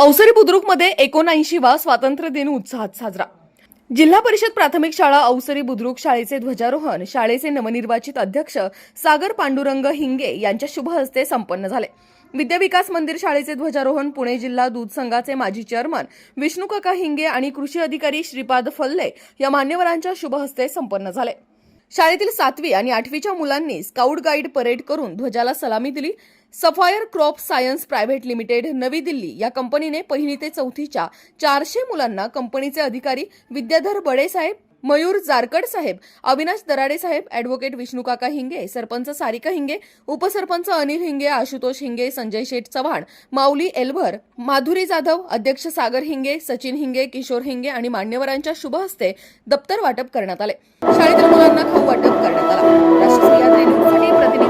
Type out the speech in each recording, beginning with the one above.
अवसरी बुद्रुकमध्ये एकोणऐंशीवा स्वातंत्र्य दिन उत्साहात साजरा. जिल्हा परिषद प्राथमिक शाळा अवसरी बुद्रुक शाळेचे ध्वजारोहण शाळेचे नवनिर्वाचित अध्यक्ष सागर पांडुरंग हिंगे यांच्या शुभ हस्ते संपन्न झाले. विद्याविकास मंदिर शाळेचे ध्वजारोहण पुणे जिल्हा दूध संघाचे माजी चेअरमन विष्णुकाका हिंगे आणि कृषी अधिकारी श्रीपाद फल्ले या मान्यवरांच्या शुभ हस्ते संपन्न झाले. शाळेतील सातवी आणि आठवीच्या मुलांनी स्काउट गाईड परेड करून ध्वजाला सलामी दिली. Sapphire crop science private limited नवी दिल्ली या कंपनीने पहिली ते चौथीच्या चारशे मुलांना कंपनीचे अधिकारी विद्याधर बडेसाहेब मयूर जारकड साहेब अविनाश दराडे साहेब ॲडव्होकेट विष्णुकाका हिंगे सरपंच सारिका हिंगे उपसरपंच अनिल हिंगे आशुतोष हिंगे संजय शेठ चव्हाण माऊली एल्भर माधुरी जाधव अध्यक्ष सागर हिंगे सचिन हिंगे किशोर हिंगे आणि मान्यवरांच्या शुभ हस्ते दप्तर वाटप करण्यात आले. शाळेतील मुलांना खाऊ वाटप करण्यात आला. राष्ट्रीय प्रतिनिधी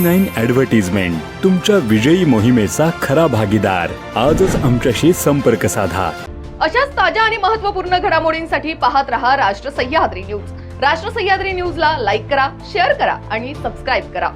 नाईन ऍडव्हर्टिजमेंट तुमच्या विजयी मोहिमेचा खरा भागीदार. आजच आमच्याशी संपर्क साधा. अशाच ताज्या आणि महत्त्वपूर्ण घडामोडींसाठी पाहत रहा राष्ट्र सह्याद्री न्यूज. राष्ट्र सह्याद्री न्यूजला लाईक करा शेअर करा आणि सबस्क्राईब करा.